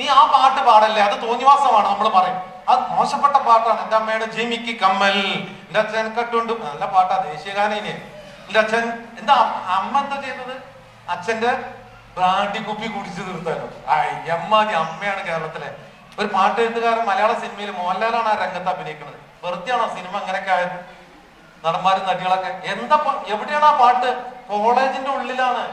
നീ ആ പാട്ട് പാടല്ലേ? അത് തോന്നിവാസമാണ് നമ്മൾ പറയും. അത് മോശപ്പെട്ട പാട്ടാണ്. എന്റെ അമ്മയുടെ ജിമിക്ക് കമ്മൽ. എന്റെ അച്ഛൻ കട്ടുണ്ട്. നല്ല പാട്ടാ ദേശീയഗാനയിനെ എന്റെ അച്ഛൻ എന്താ അമ്മ എന്താ ചെയ്തത്? അച്ഛന്റെ ബ്രാണ്ടി കുപ്പി കുടിച്ചു തീർത്താലോ അയ്യമ്മാതി അമ്മയാണ് കേരളത്തിലെ. ഒരു പാട്ട് എഴുത്തുകാരൻ മലയാള സിനിമയിൽ മോഹൻലാലാണ് ആ രംഗത്ത് അഭിനയിക്കുന്നത്. വെറുതെയാണോ സിനിമ അങ്ങനെയൊക്കെ ആയത്? നടന്മാരും നടികളൊക്കെ. എന്താ എവിടെയാണ് ആ പാട്ട്? കോളേജിന്റെ ഉള്ളിലാണ്.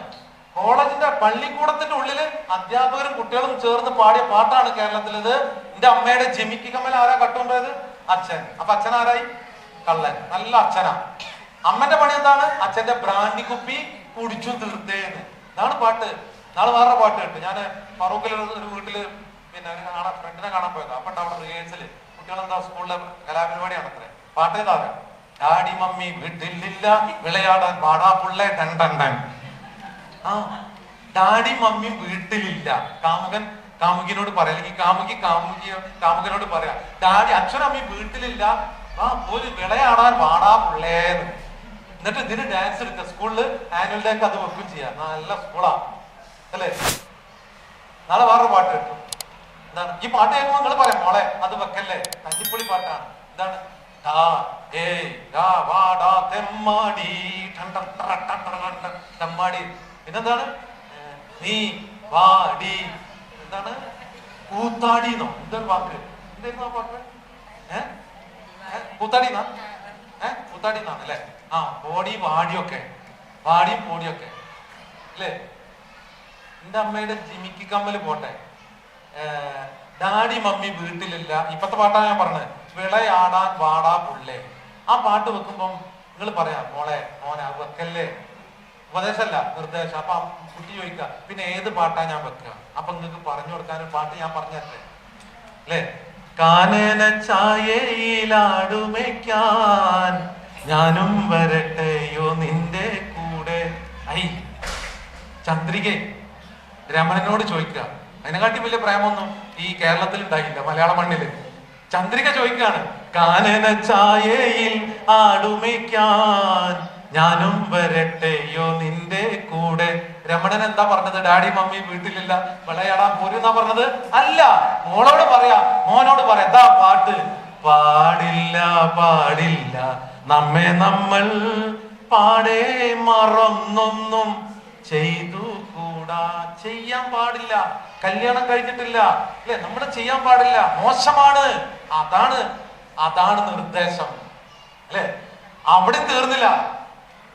കോളേജിന്റെ പള്ളിക്കൂടത്തിന്റെ ഉള്ളിൽ അധ്യാപകരും കുട്ടികളും ചേർന്ന് പാടിയ പാട്ടാണ് കേരളത്തിലത്. എന്റെ അമ്മയുടെ ജമിക്ക് കമ്മൽ ആരാ കട്ടുണ്ടായത് അച്ഛൻ. അപ്പൊ അച്ഛൻ ആരായി? കള്ളൻ. നല്ല അച്ഛനാ. അമ്മന്റെ പണി എന്താണ്? അച്ഛന്റെ ബ്രാൻഡി കുപ്പി കുടിച്ചു തീർത്തേന്ന്. ഇതാണ് പാട്ട്. നാളെ വേറെ പാട്ട് കേട്ടു. ഞാൻ ഫറൂഖിൽ ഒരു വീട്ടിൽ പിന്നെ കാണാൻ ഫ്രണ്ടിനെ കാണാൻ പോയത്. അപ്പൊ അവിടെ റിഹേഴ്സൽ കുട്ടികളെന്താ സ്കൂളിലെ കലാപരിപാടി നടത്തേ പാട്ട് ഏതാ? ഡാഡി മമ്മി വീട്ടിലില്ല. വിളയാടാൻ പാടാ പുള്ളേ. ടൻ ആ ഡാഡി മമ്മി വീട്ടിലില്ല കാമുകൻ കാമുകിനോട് പറയാം അല്ലെങ്കിൽ കാമുകി കാമുകിയ കാമുകനോട് പറയാം ഡാഡി അച്ഛനമ്മി വീട്ടിലില്ല ആ ഒരു വിളയാടാൻ പാടാ പിള്ളേന്ന് എന്നിട്ട് ഇതിന് ഡാൻസ് എടുക്കുക സ്കൂളിൽ ആനുവൽ ഡേക്ക് അത് വെക്കും ചെയ്യാം നല്ല സ്കൂളാ അല്ലേ നാളെ വേറൊരു പാട്ട് കിട്ടും എന്താണ് ഈ പാട്ട് കേൾക്കുമ്പോൾ നിങ്ങൾ പറയാം മോളെ അത് വെക്കല്ലേ കഞ്ഞിപ്പൊളി പാട്ടാണ് എന്താണ് തെമ്മാടി, തെമ്മാടി. പിന്നെന്താണ്? നീ വാടി എന്താണ്? കൂത്താടി എന്നോ? എന്തൊരു വാക്ക്. എന്തായിരുന്നു ആ വാക്ക് കൂത്താടി ഏ? കൂത്താടി എന്നാണ് അല്ലെ? ആ പോടി വാടിയൊക്കെ വാടിയും പോടിയൊക്കെ അല്ലേ? എന്റെ അമ്മയുടെ ജിമിക്ക് കമ്മൽ പോട്ടെ. ഡാഡി മമ്മി വീട്ടിലില്ല. ഇപ്പത്തെ പാട്ടാണ് ഞാൻ പറഞ്ഞത് വിളയാടാൻ വാടാ പുള്ളേ. ആ പാട്ട് വെക്കുമ്പം നിങ്ങൾ പറയാം മോളെ മോനെ അത് വെക്കല്ലേ? ഉപദേശമല്ല നിർദ്ദേശം. അപ്പൊ കുട്ടി ചോദിക്കുക പിന്നെ ഏത് പാട്ടാ ഞാൻ വെക്കുക അപ്പൊ നിങ്ങൾക്ക് പറഞ്ഞു കൊടുക്കാൻ പാട്ട് ഞാൻ പറഞ്ഞല്ലേ അല്ലേ? കാനന ചായയിലാടുമയ്ക്കാൻ ഞാനും വരട്ടെയോ നിന്റെ കൂടെ? ഐ ചന്ദ്രികെ രമണനോട് ചോദിക്കുക അതിനെക്കാട്ടി വലിയ പ്രേമൊന്നും ഈ കേരളത്തിൽ ഉണ്ടായില്ല മലയാള മണ്ണിൽ. ചന്ദ്രിക ചോദിക്കുകയാണ് കാനന ചായയിൽ ആടുമയ്ക്കാൻ ഞാനും വരട്ടെയോ നിന്റെ കൂടെ. രമണൻ എന്താ പറഞ്ഞത്? ഡാഡി മമ്മി വീട്ടിലില്ല. വിളയാടാൻ പോരുന്നാ പറഞ്ഞത്? അല്ല മോളോട് പറയാ. മോനോട് പറയാ എന്താ പാട്ട്. പാടില്ല പാടില്ല. നമ്മെ നമ്മൾ പാടേ മറന്നൊന്നും ചെയ്തു കൂടാ. ചെയ്യാൻ പാടില്ല. കല്യാണം കഴിഞ്ഞിട്ടില്ല. അല്ലെ നമ്മൾ ചെയ്യാൻ പാടില്ല. മോശമാണ്. അതാണ് അതാണ് നിർദ്ദേശം. അല്ലെ? അവിടെ തീർന്നില്ല.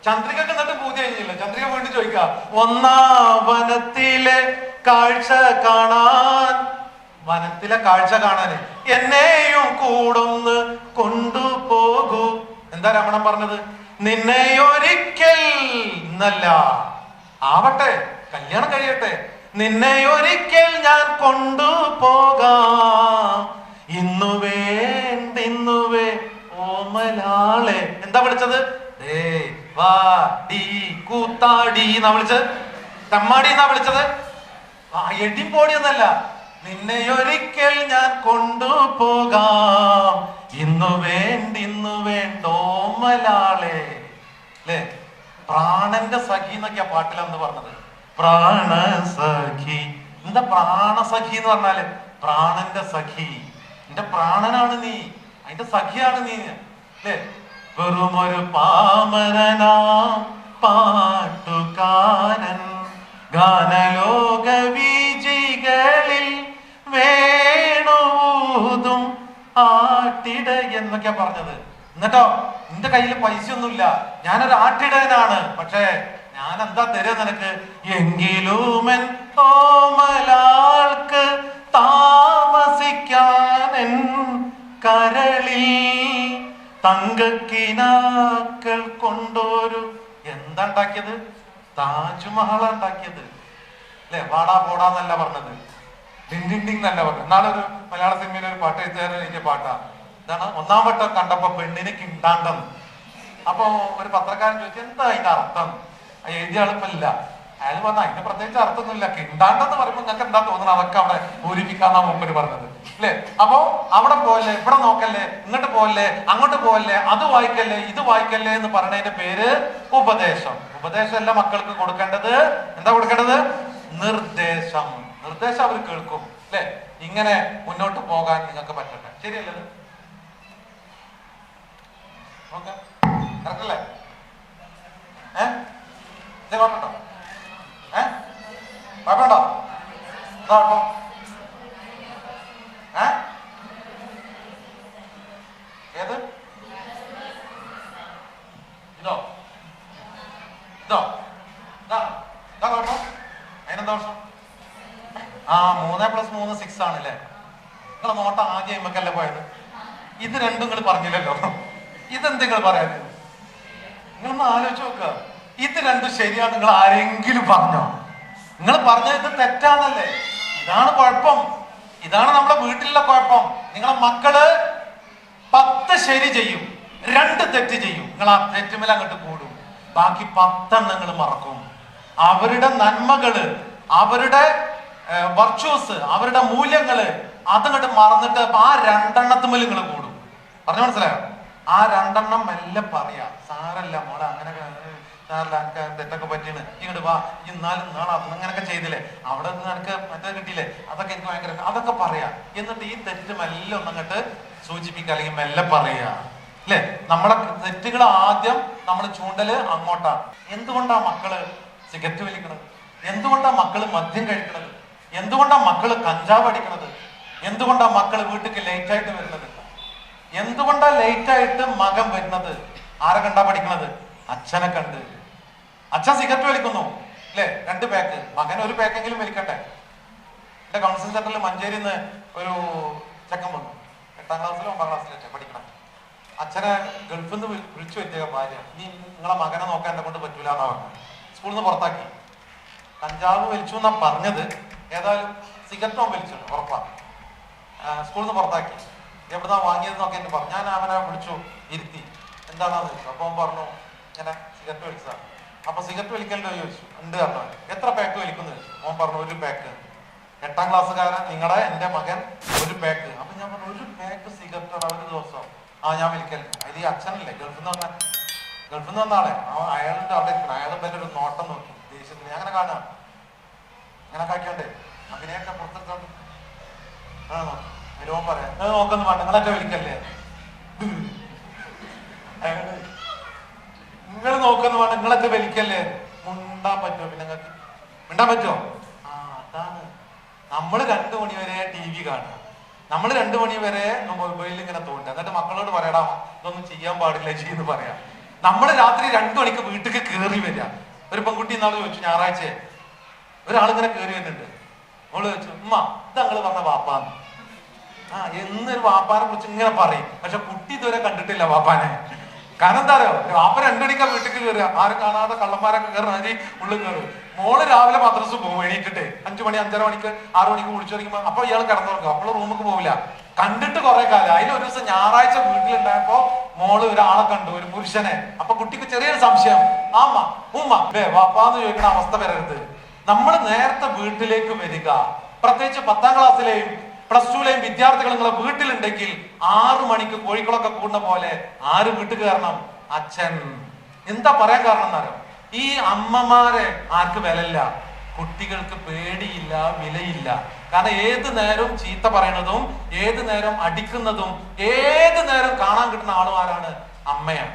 ചന്ദ്രികക്ക് എന്നിട്ട് പൂജ കഴിഞ്ഞില്ല? ചന്ദ്രിക വീണ്ടും ചോദിക്കുക ഒന്നാം വനത്തിലെ കാഴ്ച കാണാൻ വനത്തിലെ കാഴ്ച കാണാൻ എന്നെയും കൂടൊന്ന് കൊണ്ടുപോകൂ. എന്താ രമണൻ പറഞ്ഞത്? നിന്നെ ഒരിക്കൽ എന്നല്ല ആവട്ടെ കല്യാണം കഴിയട്ടെ. നിന്നെ ഒരിക്കൽ ഞാൻ കൊണ്ടുപോകാം. ഇന്നു വേണ്ടിന്നുവേ ഓമലാളെ. എന്താ വിളിച്ചത്? ദേ വാ ഡി കൂത്താടി എന്നാ വിളിച്ചത്. തമ്മാടി എന്നാ വിളിച്ചത്. ആ എടിപ്പോടി എന്നല്ല നിന്നെ ഒരിക്കൽ ഞാൻ കൊണ്ടുപോകാം ഇന്നു വേണ്ടിന്നു വേണ്ടോമലാളെ അല്ലേ പ്രാണന്റെ സഖി എന്നൊക്കെയാ പാട്ടിലെന്ന് പറഞ്ഞത്? പ്രാണസഖി എന്താ പ്രാണസഖി എന്ന് പറഞ്ഞാൽ? പ്രാണന്റെ സഖി. എന്റെ പ്രാണനാണ് നീ. അതിന്റെ സഖിയാണ് നീ. അല്ലേ വെറുമൊരു പാമരനാ പാട്ടുകാരൻ. ഗാനലോക വിജയികളിൽ വേണൂതും ആട്ടിട എന്നൊക്കെയാ പറഞ്ഞത്. എന്നിട്ടോ നിന്റെ കയ്യിൽ പൈസ ഒന്നുമില്ല ഞാനൊരു ആട്ടിടയനാണ്. പക്ഷേ ഞാൻ എന്താ തരുക നിനക്ക്? എങ്കിലും തോമലാൾക്ക് താമസിക്കാൻ കരളിൽ തങ്കക്കിനാക്കൾ കൊണ്ടൊരു. എന്താ ഉണ്ടാക്കിയത്? താജ്മഹൽ ഉണ്ടാക്കിയത്. അല്ലെ? വാടാ പോടാന്നല്ല പറഞ്ഞത്. ഡിൻഡിൻഡിങ് ഡിൻ ഡിൻ എന്നല്ല പറഞ്ഞത്. എന്നാളൊരു മലയാള സിനിമയിലെ ഒരു പാട്ട് എഴുത്തുകാരൻ എനിക്ക് പാട്ടാ. എന്താണ് ഒന്നാം വട്ടം കണ്ടപ്പോ പെണ്ണിന് കിണ്ടാണ്ടെന്ന് അപ്പൊ ഒരു പത്രക്കാരൻ ചോദിച്ചു എന്താ അതിന്റെ അർത്ഥം എഴുതിയ ആളിപ്പല്ല അയാൾ പറഞ്ഞ അതിന് പ്രത്യേകിച്ച് അർത്ഥമൊന്നുമില്ല. കിണ്ടാണ്ടെന്ന് പറയുമ്പോൾ നിങ്ങൾക്ക് എന്താ തോന്നുന്നത് അതൊക്കെ അവിടെ പൂരിപ്പിക്കാന്നാ മുമ്പിൽ പറഞ്ഞത്. അല്ലേ? അപ്പോ അവിടെ പോകല്ലേ ഇവിടെ നോക്കല്ലേ ഇങ്ങോട്ട് പോകല്ലേ അങ്ങോട്ട് പോകല്ലേ അത് വായിക്കല്ലേ ഇത് വായിക്കല്ലേ എന്ന് പറയുന്നതിന്റെ പേര് ഉപദേശം. ഉപദേശം അല്ല മക്കൾക്ക് കൊടുക്കേണ്ടത്. എന്താ കൊടുക്കേണ്ടത്? നിർദ്ദേശം. നിർദ്ദേശം അവർ കേൾക്കും. അല്ലെ? ഇങ്ങനെ മുന്നോട്ട് പോകാൻ നിങ്ങൾക്ക് പറ്റട്ടെ. ശരിയല്ലേ ഇത്? ഓക്കെ കറക്റ്റല്ലേ? ഏ? ഇത് കുഴപ്പമുണ്ടോ? ഏ? കുഴപ്പമുണ്ടോ? എന്താ കുഴപ്പം ഏ? ഏത്? ഇതോ? ഇതോ? ഇതാ കുഴപ്പം. അതിനെന്താ പ്രശ്നം? ആ മൂന്ന് പ്ലസ് മൂന്ന് സിക്സ് ആണല്ലേ. നിങ്ങളെ നോട്ടം ആദ്യം ഇമ്മക്കല്ലേ പോയത്? ഇത് രണ്ടും നിങ്ങൾ പറഞ്ഞില്ലല്ലോ. ഇതെന്ത് നിങ്ങൾ പറയാൻ? നിങ്ങളൊന്ന് ആലോചിച്ച് നോക്കുക ഇത് രണ്ടും ശരിയാണ് നിങ്ങൾ ആരെങ്കിലും പറഞ്ഞോ? നിങ്ങൾ പറഞ്ഞത് ഇത് തെറ്റാന്നല്ലേ ഇതാണ് കുഴപ്പം. ഇതാണ് നമ്മുടെ വീട്ടിലുള്ള കുഴപ്പം. നിങ്ങളെ മക്കൾ പത്ത് ശരി ചെയ്യും രണ്ട് തെറ്റ് ചെയ്യും. നിങ്ങൾ ആ തെറ്റുമേൽ അങ്ങോട്ട് കൂടും. ബാക്കി പത്തെണ്ണം നിങ്ങൾ മറക്കും. അവരുടെ നന്മകൾ അവരുടെ വർച്യൂസ് അവരുടെ മൂല്യങ്ങൾ അതങ്ങോട്ട് മറന്നിട്ട് ആ രണ്ടെണ്ണത്തുമേൽ നിങ്ങൾ കൂടും. പറഞ്ഞു മനസ്സിലായോ? ആ രണ്ടെണ്ണം മെല്ലെ പറയാ. സാരല്ല മോളെ അങ്ങനെ എനിക്ക് തെറ്റൊക്കെ പറ്റിയാണ്. ഇങ്ങോട്ട് വാ. ഇന്നാലും നാളെ അങ്ങനെയൊക്കെ ചെയ്തില്ലേ? അവിടെ നിന്ന് എനിക്ക് മറ്റേ കിട്ടിയില്ലേ? അതൊക്കെ എനിക്ക് ഭയങ്കര അതൊക്കെ പറയാ. എന്നിട്ട് ഈ തെറ്റ് മെല്ലെ ഒന്നങ്ങോട്ട് സൂചിപ്പിക്കുക. അല്ലെങ്കിൽ മെല്ലെ പറയാ അല്ലെ? നമ്മളെ തെറ്റുകൾ ആദ്യം നമ്മൾ ചൂണ്ടൽ അങ്ങോട്ടാണ് എന്തുകൊണ്ടാ മക്കൾ സിഗരറ്റ് വലിക്കണത്? എന്തുകൊണ്ടാ മക്കൾ മദ്യം കഴിക്കണത്? എന്തുകൊണ്ടാ മക്കൾ കഞ്ചാവ് അടിക്കണത്? എന്തുകൊണ്ടാ മക്കൾ വീട്ടിക്ക് ലേറ്റ് ആയിട്ട് വരുന്നത്? എന്തുകൊണ്ടാ ലേറ്റ് ആയിട്ട് മകൻ വരുന്നത്? ആരെ കണ്ടാ പഠിക്കണത്? അച്ഛനെ കണ്ട്. അച്ഛൻ സിഗരറ്റ് വലിക്കുന്നു അല്ലേ? രണ്ട് പാക്ക് മകൻ ഒരു പാക്കെങ്കിലും വലിക്കട്ടെ. എന്റെ കൗൺസിൽ സെന്ററിൽ മഞ്ചേരി നിന്ന് ഒരു ചെക്കൻ വന്നു. എട്ടാം ക്ലാസ്സിലും ഒമ്പതാം അച്ഛൻ പഠിക്കണം. അച്ഛനെ ഗൾഫിൽ നിന്ന് വിളി- വിളിച്ചു പറ്റിയ ഭാര്യ ഇനി നിങ്ങളെ മകനെ നോക്കാൻ എന്നെ കൊണ്ട് പറ്റൂല എന്നാ പറഞ്ഞു സ്കൂളിൽ നിന്ന് പുറത്താക്കി. കഞ്ചാവ് വലിച്ചു എന്നാ പറഞ്ഞത്. ഏതായാലും സിഗരറ്റോ വലിച്ചു ഉറപ്പാണ് സ്കൂളിൽ നിന്ന് പുറത്താക്കി. എവിടുന്നാ വാങ്ങിയതെന്നൊക്കെ എന്നെ പറഞ്ഞു ഞാൻ അവനെ വിളിച്ചു ഇരുത്തി. എന്താണെന്ന് ചോദിച്ചു അപ്പൊ പറഞ്ഞു ഇങ്ങനെ സിഗരറ്റ് വലിച്ചതാണ് അപ്പൊ സിഗരറ്റ് വലിക്കലുണ്ടോ ചോദിച്ചു ഉണ്ട് പറഞ്ഞു എത്ര പാക്ക് വലിക്കുന്നു? ചോദിച്ചു. അവൻ പറഞ്ഞു ഒരു പാക്ക് എട്ടാം ക്ലാസ്സുകാരൻ നിങ്ങളെ എന്റെ മകൻ ഒരു പാക്ക് അപ്പൊ ഞാൻ പറഞ്ഞു ഒരു പാക്ക് സിഗരറ്റ് ഒരു ദിവസം. ആ ഞാൻ വലിക്കലുണ്ട് അതിൽ ഈ അച്ഛനല്ലേ ഗൾഫിൽ നിന്ന് വന്ന ഗൾഫിൽ നിന്ന് വന്ന ആളെ അയാളുടെ അവിടെ ഇരിക്കണം അയാളുടെ ഒരു നോട്ടം നോക്കി ദേഷ്യത്തിന് അങ്ങനെ കാണാം അങ്ങനെ കാക്കിയോണ്ടേ അഭിനയൊക്കെ പുറത്തെടുത്തോണ്ട് പറയാം നോക്കൊന്നും വേണ്ട നിങ്ങളൊക്കെ വിളിക്കല്ലേ അയാൾ നിങ്ങൾ നോക്കുന്ന വേണം നിങ്ങളൊക്കെ വലിക്കല്ലേ? മുണ്ടാൻ പറ്റുമോ പിന്നെ നിങ്ങൾക്ക്? മിണ്ടാൻ പറ്റുമോ? ആ അതാണ്. നമ്മൾ രണ്ടു മണി വരെ ടി വി കാണുക. നമ്മൾ രണ്ടു മണി വരെ മൊബൈലിൽ ഇങ്ങനെ തോന്നുക. എന്നിട്ട് മക്കളോട് പറയടാ ഇതൊന്നും ചെയ്യാൻ പാടില്ല ചെയ്യുന്നു പറയാം. നമ്മൾ രാത്രി രണ്ടു മണിക്ക് വീട്ടിൽ കയറി വരിക. ഒരു പെൺകുട്ടി ഇന്നാൾ ചോദിച്ചു ഞായറാഴ്ച? ഒരാളിങ്ങനെ കയറി വരുന്നുണ്ട്. അവൾ ചോദിച്ചു ഉമ്മ ഇത് അങ്ങൾ പറഞ്ഞ വാപ്പാന്ന്. ആ എന്നൊരു വാപ്പാനെ കുറിച്ച് ഇങ്ങനെ പറയും. പക്ഷെ കുട്ടി ഇതുവരെ കണ്ടിട്ടില്ല വാപ്പാനെ. കാരണം എന്താ അറിയോ? അപ്പൻ രണ്ടണിക്കാ വീട്ടിൽ കയറുക ആരും കാണാതെ കള്ളന്മാരൊക്കെ കയറുന്ന അരി ഉള്ളിൽ കയറും മോൾ രാവിലെ മദ്രസ് പോകും എണീറ്റിട്ട്. അഞ്ചു മണി അഞ്ചര മണിക്ക് ആറു മണിക്ക് വിളിച്ചു തുടങ്ങുമ്പോ അപ്പൊ ഇയാൾ കിടന്നുറങ്ങും. അപ്പോൾ റൂമിക്ക് പോവില്ല. കണ്ടിട്ട് കുറെ കാലം. അതിൽ ഒരു ദിവസം ഞായറാഴ്ച വീട്ടിലുണ്ടായപ്പോ മോൾ ഒരാളെ കണ്ടു ഒരു പുരുഷനെ. അപ്പൊ കുട്ടിക്ക് ചെറിയൊരു സംശയം. ആമ്മ ഉമ്മ. വേ വാപ്പാന്ന് ചോദിക്കുന്ന അവസ്ഥ വരരുത്. നമ്മൾ നേരത്തെ വീട്ടിലേക്ക് വരിക. പ്രത്യേകിച്ച് പത്താം ക്ലാസ്സിലെയും പ്ലസ് ടുലെയും വിദ്യാർത്ഥികൾ നിങ്ങളെ വീട്ടിലുണ്ടെങ്കിൽ ആറു മണിക്ക് കോഴിക്കളൊക്കെ കൂടുന്ന പോലെ ആര് വീട്ടിൽ കയറണം അച്ഛൻ. എന്താ പറയാൻ കാരണം എന്നറിയോ ഈ അമ്മമാരെ ആർക്ക് വിലയില്ല? കുട്ടികൾക്ക് പേടിയില്ല വിലയില്ല. കാരണം ഏത് നേരം ചീത്ത പറയണതും ഏത് നേരം അടിക്കുന്നതും ഏത് നേരം കാണാൻ കിട്ടുന്ന ആളും ആരാണ് അമ്മയാണ്.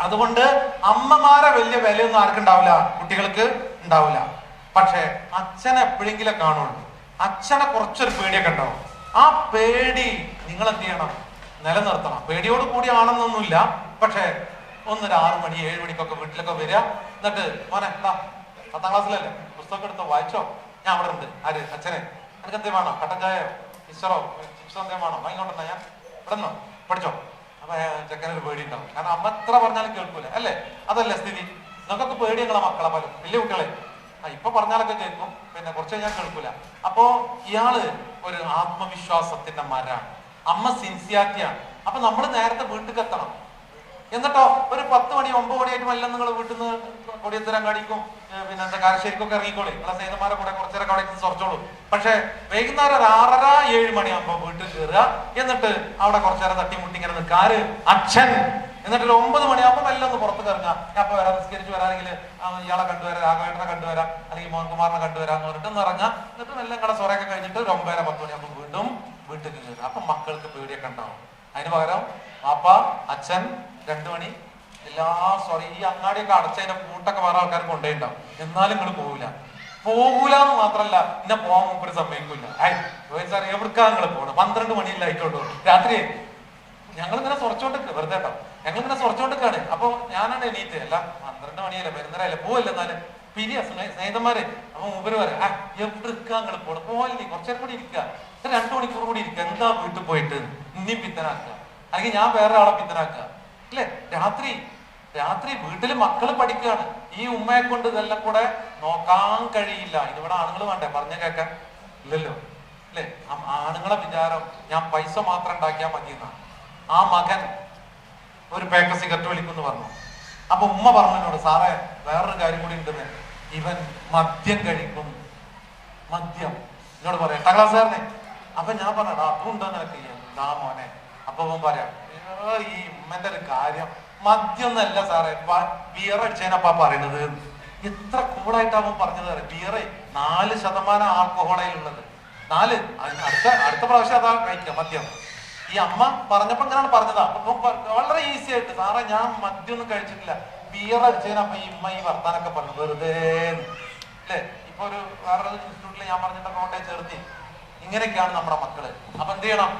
അതുകൊണ്ട് അമ്മമാരെ വലിയ വിലയൊന്നും ആർക്കുണ്ടാവില്ല? കുട്ടികൾക്ക് ഉണ്ടാവില്ല. പക്ഷെ അച്ഛനെ എപ്പോഴെങ്കിലും കാണുള്ളൂ. അച്ഛനെ കുറച്ചൊരു പേടിയൊക്കെ ഉണ്ടാവും. ആ പേടി നിങ്ങൾ എന്ത് ചെയ്യണം? നിലനിർത്തണം. പേടിയോട് കൂടി ആണെന്നൊന്നുമില്ല. പക്ഷേ ഒന്നൊരു ആറു മണി ഏഴ് മണിക്കൊക്കെ വീട്ടിലൊക്കെ വരിക. എന്നിട്ട് മോനെ എന്താ പത്താം ക്ലാസ്സിലല്ലേ? പുസ്തകം എടുത്തോ വായിച്ചോ? ഞാൻ അവിടെ ഉണ്ട്. ആര്? അച്ഛനെ. എനിക്ക് എന്തേ വേണോ? കട്ടൻ ചായയോ? മിച്ചറോ ചിപ്സോ എന്തേ വേണോ? വാങ്ങിക്കൊണ്ടെന്നാ ഞാൻ. ഇവിടെ നിന്നോ? പഠിച്ചോ? അപ്പൊ ചെക്കനൊരു പേടി ഉണ്ടാവും. കാരണം അമ്മ എത്ര പറഞ്ഞാലും കേൾക്കൂല. അല്ലേ? അതല്ലേ സ്ഥിതി. നിങ്ങൾക്കൊക്കെ പേടി മക്കളെ പോലും. വലിയ കുട്ടികളെ. ആ ഇപ്പൊ പറഞ്ഞാലൊക്കെ കേൾക്കും. പിന്നെ കുറച്ച് ഞാൻ കേൾക്കൂല. അപ്പോ ഇയാൾ ഒരു ആത്മവിശ്വാസത്തിന്റെ മരാണ്. അമ്മ സിൻസിയാറ്റിയാണ്. അപ്പൊ നമ്മൾ നേരത്തെ വീട്ടിൽ എത്തണം എന്നിട്ടോ ഒരു പത്ത് മണി ഒമ്പത് മണിയായിട്ട് വല്ല നിങ്ങൾ വീട്ടിൽ നിന്ന് കൊടിയത്തരങ്ങാടിക്കും പിന്നെ എന്താ കാരശ്ശേരിക്കൊക്കെ ഇറങ്ങിക്കോളി. നിങ്ങളെ സ്നേഹിതന്മാരെ കൂടെ കുറച്ചേരൊക്കെ അവിടെ സ്വർച്ചോളൂ പക്ഷെ വൈകുന്നേരം ഒരു ആറര ഏഴ് മണിയാകുമ്പോ വീട്ടിൽ കയറുക എന്നിട്ട് അവിടെ കുറച്ചേരം തട്ടിമുട്ടി ഇങ്ങനെ നിൽക്കാറ് അച്ഛൻ. എന്നിട്ട് ഒമ്പത് മണിയാകുമ്പോൾ മെല്ലെ ഒന്ന് പുറത്ത് ഇറങ്ങാം ഞാൻ അപ്പൊ വരാം നിസ്കരിച്ച് വരാമെങ്കിൽ ഇയാളെ കണ്ടുവരാം രാഘവേട്ടനെ കണ്ടുവരാം അല്ലെങ്കിൽ മോഹൻകുമാറിനെ കണ്ടുവരാം എന്ന് പറഞ്ഞിട്ട് ഒന്ന് ഇറങ്ങാം. എന്നിട്ട് മെല്ലെ നിങ്ങളുടെ സ്വരമൊക്കെ കഴിഞ്ഞിട്ട് ഒരു ഒമ്പതര പത്ത് മണിയാകുമ്പോൾ വീണ്ടും വീട്ടിൽ കയറുക അപ്പൊ മക്കൾക്ക് പേടിയൊക്കെ ഉണ്ടാവും. അതിന് പകരം അപ്പ അച്ഛൻ രണ്ടു മണി എല്ലാ സോറി ഈ അങ്ങാടിയൊക്കെ അടച്ചതിന്റെ കൂട്ടൊക്കെ വേറെ ആൾക്കാർ കൊണ്ടുപോയിണ്ടാവും എന്നാലും നിങ്ങൾ പോകില്ല പോകൂല എന്ന് മാത്രല്ല എന്നെ പോകാൻ മുമ്പ് സമ്മതിക്കില്ല ഐ നിങ്ങൾ പോകണം പന്ത്രണ്ട് മണിയിലായിട്ടുള്ളൂ രാത്രി ഞങ്ങൾ ഇങ്ങനെ സുറച്ചോണ്ടിരിക്കുക വെറുതെ കേട്ടോ. ഞങ്ങൾ ഇങ്ങനെ സുറച്ചോണ്ടിരിക്കാണ് അപ്പൊ ഞാനാണ് എണീറ്റ്. അല്ല പന്ത്രണ്ട് മണിയല്ലേ പെരുന്നരല്ലേ പോവല്ലേ എന്നാലും. പിരിയ സ്നേഹിതന്മാരെ അപ്പൊ മൂപ്പര് പറയാം ആ എവിടുക്കാ കുറച്ചേരം കൂടി ഇരിക്കുക രണ്ടു മണിക്കൂർ കൂടി ഇരിക്കുക എന്താ വീട്ടിൽ പോയിട്ട്? ഇനിയും പിത്തനാക്കുക. അല്ലെങ്കിൽ ഞാൻ വേറെ ആളെ പിത്തനാക്കുക. അല്ലെ? രാത്രി രാത്രി വീട്ടിൽ മക്കൾ പഠിക്കുകയാണ് ഈ ഉമ്മയെ കൊണ്ട് ഇതെല്ലാം കൂടെ നോക്കാൻ കഴിയില്ല. ഇതിവിടെ ആണുങ്ങൾ വേണ്ടേ? പറഞ്ഞ കേൾക്കാൻ ഇല്ലല്ലോ. അല്ലെ? ആണുങ്ങളെ വിചാരം ഞാൻ പൈസ മാത്രം ഉണ്ടാക്കിയാൽ മതി ആ മകൻ ഒരു പേക്ക സിഗരറ്റ് വലിക്കുമെന്ന് പറഞ്ഞു. അപ്പൊ ഉമ്മ പറഞ്ഞു എന്നോട് സാറേ വേറൊരു കാര്യം കൂടി ഉണ്ടെന്ന്. ഇവൻ മദ്യം കഴിക്കും. മദ്യം. എന്നോട് പറയാം എട്ടാം ക്ലാസ്സുകാരനെ. അപ്പൊ ഞാൻ പറഞ്ഞടാ അതുണ്ടോ നിനക്ക്? എന്താ മോനെ? അപ്പൊ അവൻ പറയാം "ഏ, ഈ ഉമ്മന്റെ ഒരു കാര്യം. മദ്യം ഒന്നല്ല സാറേ ബിയർ അടിച്ചതിനപ്പാ പറയുന്നത്. എത്ര കൂളായിട്ട് അവൻ പറഞ്ഞത് സാറേ. ബിയറ് നാല് ശതമാനം ആൽക്കഹോളയിലുള്ളത്. നാല് അതിന് അടുത്ത അടുത്ത പ്രാവശ്യം അതാ കഴിക്കുക മദ്യം. ഈ അമ്മ പറഞ്ഞപ്പോ ഇങ്ങനെയാണ് പറഞ്ഞതാ. അപ്പൊ വളരെ ഈസി ആയിട്ട് സാറേ ഞാൻ മദ്യം ഒന്നും കഴിച്ചിട്ടില്ല ബിയർ അടിച്ചതിനപ്പൊ ഈ ഉമ്മ ഈ വർത്താനൊക്കെ പറഞ്ഞു. വെറുതെ അല്ലേ? ഇപ്പൊ ഒരു വേറൊരു ഇൻസ്റ്റിറ്റ്യൂട്ടിൽ ഞാൻ പറഞ്ഞിട്ട് കൊണ്ടേ ചേർത്തി. ഇങ്ങനെയൊക്കെയാണ് നമ്മുടെ മക്കൾ. അപ്പൊ എന്ത് ചെയ്യണം?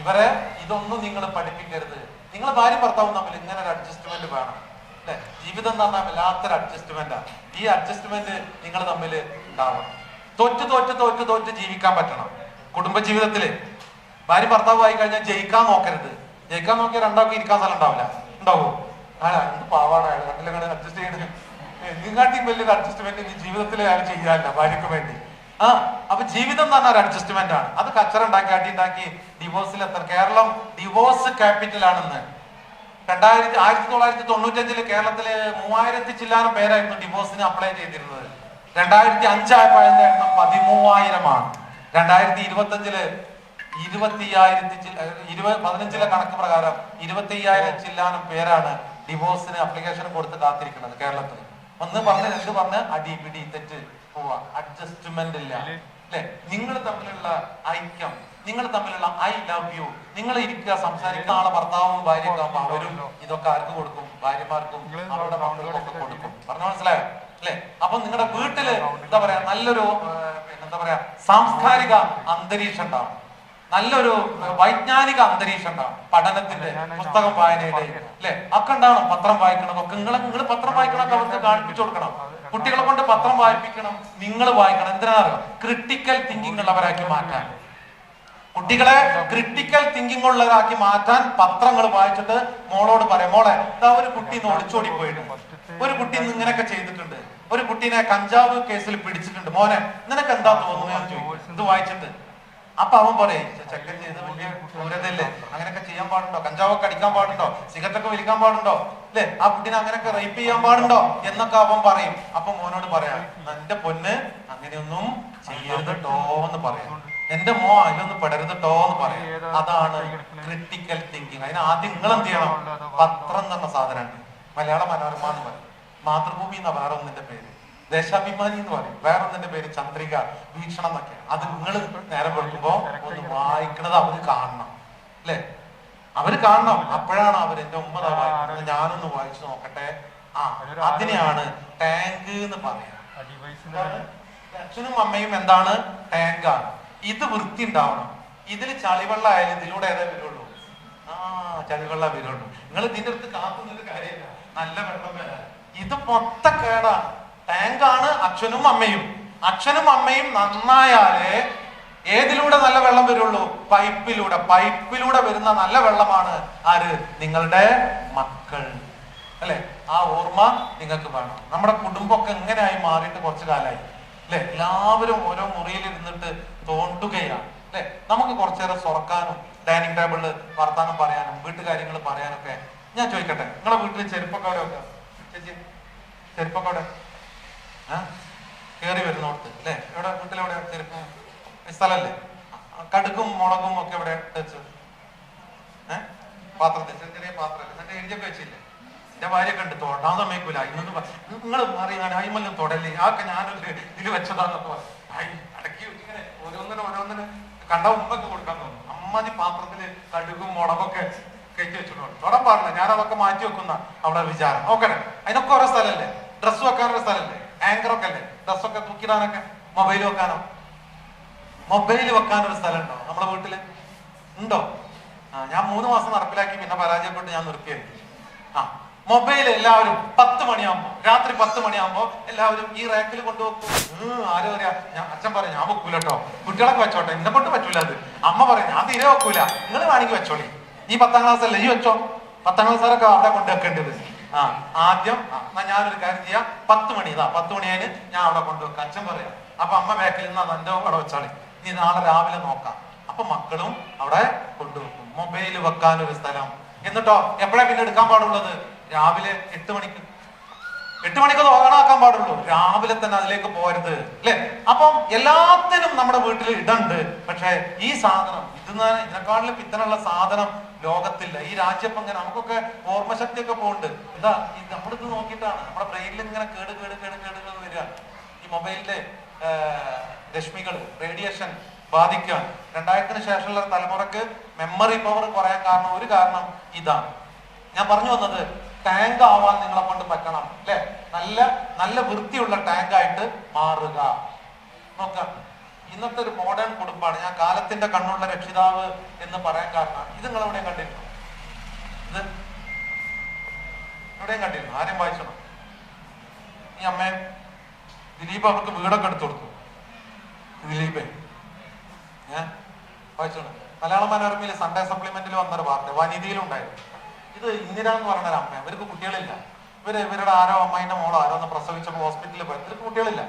ഇവരെ ഇതൊന്നും നിങ്ങൾ പഠിപ്പിക്കരുത്. നിങ്ങൾ ഭാര്യ ഭർത്താവും തമ്മിൽ ഇങ്ങനെ ഒരു അഡ്ജസ്റ്റ്മെന്റ് വേണം. അല്ലെ? ജീവിതം എന്ന് പറഞ്ഞാൽ വല്ലാത്തൊരു അഡ്ജസ്റ്റ്മെന്റാ ഈ അഡ്ജസ്റ്റ്മെന്റ് നിങ്ങൾ തമ്മിൽ ഉണ്ടാവണം. തോറ്റ് തോറ്റ് തോറ്റ് തോറ്റ് ജീവിക്കാൻ പറ്റണം. കുടുംബ ജീവിതത്തിൽ ഭാര്യ ഭർത്താവ് ആയി കഴിഞ്ഞാൽ ജയിക്കാൻ നോക്കരുത്. ജയിക്കാൻ നോക്കിയാൽ രണ്ടാൾക്ക് ഇരിക്കാൻ സ്ഥലം ഉണ്ടാവില്ല. ഉണ്ടാവോ ആ എന്ത് പാവാണ് അയാൾ കണ്ടില്ല അഡ്ജസ്റ്റ് ചെയ്യണത് നിങ്ങാട്ടിയും വലിയൊരു അഡ്ജസ്റ്റ്മെന്റ് ഇനി ജീവിതത്തിൽ അയാൾ ചെയ്യാനില്ല ഭാര്യക്ക് വേണ്ടി. ആ അപ്പൊ ജീവിതം എന്ന് പറഞ്ഞ ഒരു അഡ്ജസ്റ്റ്മെന്റ് ആണ്. അത് കച്ചറ ഉണ്ടാക്കി അടി ഉണ്ടാക്കി ഡിവോഴ്സിൽ എത്ര കേരളം ഡിവോഴ്സ് ക്യാപിറ്റൽ ആണെന്ന് രണ്ടായിരത്തി ആയിരത്തി തൊള്ളായിരത്തി തൊണ്ണൂറ്റഞ്ചിൽ കേരളത്തിൽ മൂവായിരത്തി ചില്ലാനം പേരായിരുന്നു ഡിവോഴ്സിന് അപ്ലൈ ചെയ്തിരുന്നത്. രണ്ടായിരത്തി അഞ്ചായപ്പോൾ എണ്ണം പതിമൂവായിരമാണ്. രണ്ടായിരത്തി ഇരുപത്തി അഞ്ചിൽ ഇരുപത്തിയായിരത്തി ഇരുപത് പതിനഞ്ചിലെ കണക്ക് പ്രകാരം ഇരുപത്തി അയ്യായിരം ചില്ലാനം പേരാണ് ഡിവോഴ്സിന് അപ്ലിക്കേഷൻ കൊടുത്ത് കാത്തിരിക്കുന്നത് കേരളത്തിൽ. ഒന്ന് പറഞ്ഞ രണ്ട് പറഞ്ഞ് അടിപിടി തെറ്റ് പോവാ. അഡ്ജസ്റ്റ്മെന്റ് ഇല്ല. അല്ലെ? നിങ്ങൾ തമ്മിലുള്ള ഐക്യം നിങ്ങൾ തമ്മിലുള്ള ഐ ലവ് യു നിങ്ങൾ ഇരിക്കുക സംസാരിക്കുന്ന ആളെ ഭർത്താവും ഭാര്യയൊക്കെ അവരും ഇതൊക്കെ ആർക്ക് കൊടുക്കും? ഭാര്യമാർക്കും അവരുടെ മക്കൾക്കും ഒക്കെ കൊടുക്കും. പറഞ്ഞു മനസ്സിലായോ? അല്ലെ? അപ്പൊ നിങ്ങളുടെ വീട്ടിൽ എന്താ പറയാ? നല്ലൊരു എന്താ പറയാ? സാംസ്കാരിക അന്തരീക്ഷം ഉണ്ടാവും നല്ലൊരു വൈജ്ഞാനിക അന്തരീക്ഷം ഉണ്ടാവും പഠനത്തിന്റെ പുസ്തകം വായനയുടെ അല്ലെ? ഒക്കെ ഉണ്ടാവണം. പത്രം വായിക്കണം. ഒക്കെ നിങ്ങൾ നിങ്ങൾ പത്രം വായിക്കണമൊക്കെ അവർക്ക് കാണിപ്പിച്ചു കൊടുക്കണം. കുട്ടികളെ കൊണ്ട് പത്രം വായിപ്പിക്കണം. നിങ്ങൾ വായിക്കണം. എന്തിനാണോ ക്രിട്ടിക്കൽ തിങ്കിങ് ഉള്ളവരാക്കി മാറ്റാൻ. കുട്ടികളെ ക്രിട്ടിക്കൽ തിങ്കിങ് ഉള്ളവരാക്കി മാറ്റാൻ പത്രങ്ങൾ വായിച്ചിട്ട് മോളോട് പറയാം മോളെ എന്താ ഒരു കുട്ടി ഇന്ന് ഒളിച്ചോടി പോയിട്ടുണ്ട് ഒരു കുട്ടി ഇന്ന് ഇങ്ങനെയൊക്കെ ചെയ്തിട്ടുണ്ട്. ഒരു കുട്ടീനെ കഞ്ചാവ് കേസിൽ പിടിച്ചിട്ടുണ്ട്. മോനെ നിനക്ക് എന്താ തോന്നുന്നു? ഞാൻ ചോദിക്കും. ഇത് വായിച്ചിട്ട് അപ്പൊ അവൻ പറയും ചെക്കൻ ചെയ്ത് വലിയ അങ്ങനെയൊക്കെ ചെയ്യാൻ പാടുണ്ടോ? കഞ്ചാവൊക്കെ അടിക്കാൻ പാടുണ്ടോ? സിഗരറ്റൊക്കെ വലിക്കാൻ പാടുണ്ടോ? അല്ലെ ആ കുട്ടീനെ അങ്ങനെയൊക്കെ റേപ്പ് ചെയ്യാൻ പാടുണ്ടോ? എന്നൊക്കെ അവൻ പറയും. അപ്പൊ മോനോട് പറയാം എന്റെ പൊന്ന് അങ്ങനെയൊന്നും ചെയ്യരുത് ട്ടോ എന്ന് പറയാം. എന്റെ മോ അതിലൊന്നും പെടരുത് ട്ടോ എന്ന് പറയും. അതാണ് ക്രിട്ടിക്കൽ തിങ്കിങ് അതിന് ആദ്യം നിങ്ങൾ എന്ത് ചെയ്യണം? പത്രം എന്ന സാധനമാണ്. മലയാള മനോരമ എന്ന് പറയും. മാതൃഭൂമി എന്ന വേറെ ഒന്നിന്റെ പേര്. ദേശാഭിമാനി എന്ന് പറയും. തന്നെ പേര് ചന്ദ്രിക വീക്ഷണം എന്നൊക്കെ അത് നിങ്ങൾ നേരെ വെക്കുമ്പോ ഒന്ന് വായിക്കണത് അവർ കാണണം. അല്ലെ? അവർ കാണണം. അപ്പോഴാണ് അവർ എന്റെ ഒമ്പതാ വായിക്കുന്നത്. ഞാനൊന്ന് വായിച്ചു നോക്കട്ടെ. ആ അതിനെയാണ് ടാങ്ക് എന്ന് പറയാം. അച്ഛനും അമ്മയും എന്താണ്? ടാങ്കാണ്. ഇത് വൃത്തി ഉണ്ടാവണം. ഇതിൽ ചളിവെള്ളം ആയാലും ഇതിലൂടെ ഏതാ വരുള്ളൂ? ആ ചളിവെള്ളം വരുള്ളൂ. നിങ്ങൾ ഇതിന്റെ അടുത്ത് കാത്തുന്നൊരു കാര്യമില്ല. നല്ല വെള്ളം വരാൻ. ഇത് മൊത്ത കേടാണ്. ടാങ്കാണ് അച്ഛനും അമ്മയും. അച്ഛനും അമ്മയും നന്നായാലേ ഏതിലൂടെ നല്ല വെള്ളം വരുള്ളൂ? പൈപ്പിലൂടെ. പൈപ്പിലൂടെ വരുന്ന നല്ല വെള്ളമാണ് ആര്? നിങ്ങളുടെ മക്കൾ. അല്ലെ? ആ ഓർമ്മ നിങ്ങൾക്ക് വേണം. നമ്മുടെ കുടുംബമൊക്കെ എങ്ങനെയായി മാറിയിട്ട് കുറച്ചു കാലമായി അല്ലെ? എല്ലാവരും ഓരോ മുറിയിൽ ഇരുന്നിട്ട് തോണ്ടുകയാണ്. അല്ലെ? നമുക്ക് കുറച്ചേറെ സുറക്കാനും ഡൈനിങ് ടേബിളിൽ വർത്താനം പറയാനും വീട്ടുകാര്യങ്ങൾ പറയാനൊക്കെ. ഞാൻ ചോദിക്കട്ടെ? നിങ്ങളെ വീട്ടിൽ ചെരുപ്പൊക്കെ അവിടെ ചേച്ചി ചെരുപ്പൊക്കെ അവിടെ? കേറി വരുന്നോടത്ത് അല്ലെ? എവിടെ? വീട്ടിലെവിടെ? ചെരുപ്പ്? ഈ സ്ഥലല്ലേ? കടുക്കും മുളകും ഒക്കെ ഇവിടെ വെച്ച്. പാത്രത്തിൽ. ചെറിയ ചെറിയ പാത്രമല്ലേ? എന്നിട്ട് എഴുതിയൊക്കെ വെച്ചില്ലേ? എന്റെ ഭാര്യ കണ്ട് തൊടാൻ സമയക്കൂല ഇന്നൊന്ന് നിങ്ങൾ മാറി ഞാൻ അയിമല്ലും തൊടല്ലേ? ആക്കെ ഞാനൊരു ഇതിൽ വെച്ചതാന്നൊക്കെ അടക്കി ഇങ്ങനെ ഓരോന്നിനും ഓരോന്നിനും കണ്ട ഉമ്മക്ക് കൊടുക്കാൻ തോന്നും. അമ്മാതി പാത്രത്തിൽ കടുകും മുളകൊക്കെ കയറ്റി വെച്ചിട്ടുണ്ട്. തൊടാൻ പാടില്ല. ഞാൻ അതൊക്കെ മാറ്റി വെക്കുന്ന അവിടെ വിചാരം. ഓക്കെ അതിനൊക്കെ ഓരോ സ്ഥലമല്ലേ ഡ്രസ്സ് വെക്കാനുള്ള സ്ഥലമല്ലേ ആങ്കറൊക്കെ അല്ലേ? ഡ്രസ്സൊക്കെ തൂക്കിടാനൊക്കെ മൊബൈൽ വെക്കാനോ? മൊബൈൽ വെക്കാനൊരു സ്ഥലം ഉണ്ടോ നമ്മുടെ വീട്ടിൽ? ഉണ്ടോ? ആ ഞാൻ മൂന്ന് മാസം നടപ്പിലാക്കി പിന്നെ പരാജയപ്പെട്ട് ഞാൻ നിർത്തിയത് ആ മൊബൈൽ എല്ലാവരും പത്ത് മണിയാകുമ്പോ രാത്രി പത്ത് മണിയാകുമ്പോ എല്ലാവരും ഈ റാക്കിൽ കൊണ്ടുപോകും. ആരും അറിയാ ഞാൻ അച്ഛൻ പറയാം ഞാൻ വെക്കൂല കേട്ടോ കുട്ടികളൊക്കെ വെച്ചോട്ടെ എന്നെ കൊണ്ട് പറ്റൂല അത്. അമ്മ പറയാം ഞാൻ തീരെ വെക്കൂല. നിങ്ങൾ വേണമെങ്കിൽ വെച്ചോളി. നീ പത്താം ക്ലാസ് അല്ലേ? ഈ വെച്ചോ. പത്താം ക്ലാസ്സുകാരൊക്കെ അവിടെ കൊണ്ട് വെക്കേണ്ടത് ആ ആദ്യം ഞാനൊരു കാര്യം ചെയ്യാം. പത്ത് മണി ഇതാ പത്ത് മണിയായി ഞാൻ അവിടെ കൊണ്ടുവെക്കാം അച്ഛൻ പറയാം അപ്പൊ അമ്മ ബാക്കിൽ നിന്ന് എന്റെ അവിടെ വെച്ചാളി. നീ നാളെ രാവിലെ നോക്കാം. അപ്പൊ മക്കളും അവിടെ കൊണ്ടുവെക്കും. മൊബൈൽ വെക്കാൻ ഒരു സ്ഥലം. എന്നിട്ടോ എപ്പോഴാ പിന്നെ എടുക്കാൻ പാടുള്ളത്? രാവിലെ എട്ട് മണിക്ക്. എട്ട് മണിക്ക് ഓണാക്കാൻ പാടുള്ളൂ. രാവിലെ തന്നെ അതിലേക്ക് പോരുത് അല്ലെ? അപ്പം എല്ലാത്തിനും നമ്മുടെ വീട്ടിൽ ഇടണ്ട്. പക്ഷെ ഈ സാധനം ഇതിന് ഇതിനെക്കാളിലും പിത്തനുള്ള സാധനം ലോകത്തില്ല. ഈ രാജ്യം ഇങ്ങനെ നമുക്കൊക്കെ ഓർമ്മശക്തിയൊക്കെ പോകുന്നുണ്ട് എന്താ ഈ നമ്മളിത് നോക്കിയിട്ടാണ്. നമ്മുടെ ബ്രെയിനിൽ ഇങ്ങനെ കേട് കേട് കേട് കേട് കേട് വരിക. ഈ മൊബൈലിന്റെ രശ്മികൾ റേഡിയേഷൻ ബാധിക്കുകയാണ്. രണ്ടായിരത്തിന് ശേഷമുള്ള തലമുറയ്ക്ക് മെമ്മറി പവർ കുറയാൻ കാരണം ഒരു കാരണം ഇതാണ്. ഞാൻ പറഞ്ഞു വന്നത് ടാങ്ക് ആവാൻ നിങ്ങളെ കൊണ്ട് പറ്റണം അല്ലെ? നല്ല നല്ല വൃത്തിയുള്ള ടാങ്ക് ആയിട്ട് മാറുക. നോക്കാം. ഇന്നത്തെ ഒരു മോഡേൺ കുടുംബമാണ്. ഞാൻ കാലത്തിന്റെ കണ്ണുള്ള രക്ഷിതാവ് എന്ന് പറയാൻ കാരണം ഇത് നിങ്ങൾ എവിടെയും കണ്ടിരുന്നു? ഇത് എവിടെയും കണ്ടിരുന്നു? ആരും വായിച്ചണം? ഈ അമ്മ ദിലീപ് അവർക്ക് വീടൊക്കെ എടുത്തു കൊടുത്തു. ദിലീപേ. ഏ? വായിച്ചോണം. മലയാള മനോരമയിലെ സൺഡേ സപ്ലിമെന്റിൽ വന്നൊരു വാർത്ത വനിതയിലും ഉണ്ടായിരുന്നു. ഇത് ഇന്ദിര എന്ന് പറയുന്ന അമ്മ ഇവർക്ക് കുട്ടികളില്ല. ഇവർ ഇവരുടെ ആരോ അമ്മയുടെ മോളോ ആരോ ഒന്ന് പ്രസവിച്ചപ്പോൾ ഹോസ്പിറ്റലിൽ പോയത് ഇവർക്ക് കുട്ടികളില്ല.